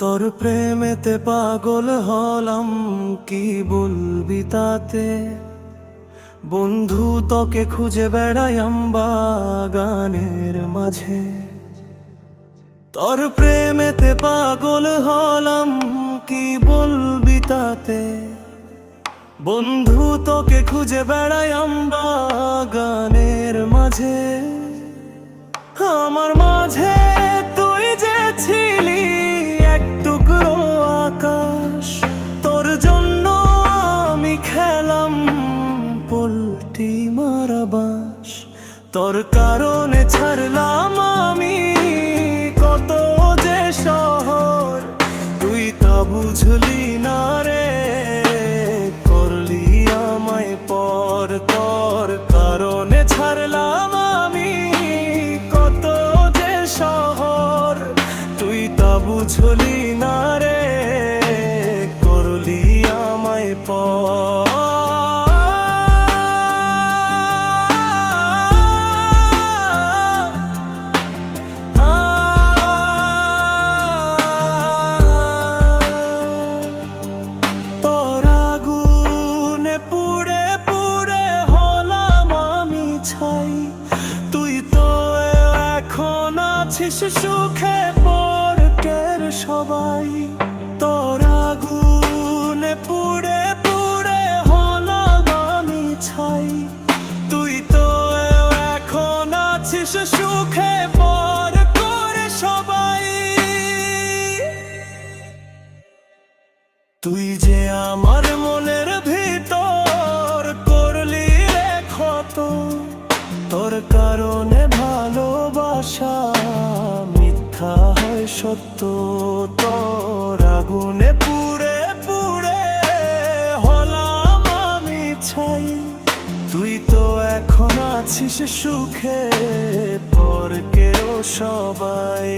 তোর প্রেমেতে পাগল হলাম, কি বলবি তাতে? বন্ধু তোকে খুঁজে বেড়াই আম্বা গানের মাঝে। তোর প্রেমেতে পাগল হলাম, কি বলবি তাতে? বন্ধু তোকে খুঁজে বেড়াই আম্বা গানের মাঝে। মারাবাস তোর কারণে ছাড়লাম আমি। কত যে শহর, তুই তা বুঝলি না রে। করলি আমায় পর তোর কারণে ছাড়লাম আমি। কত যে শহর, তুই তা বুঝলি না রে। করলি আমায় পর আমি তুই তো এখন আছিস সুখে পরকের সবাই। তোর আগুনে পুড়ে পুড়ে হলাম আমি ছাই। তুই তো এখন আছিস সুখে পর করে সবাই। তুই যে আমার কারণে ভালোবাসা মিথ্যা হয় সত্য, তোর আগুনে পুড়ে পুড়ে হলাম আমি ছাই। তুই তো এখন আছিস সুখে পর কেউ সবাই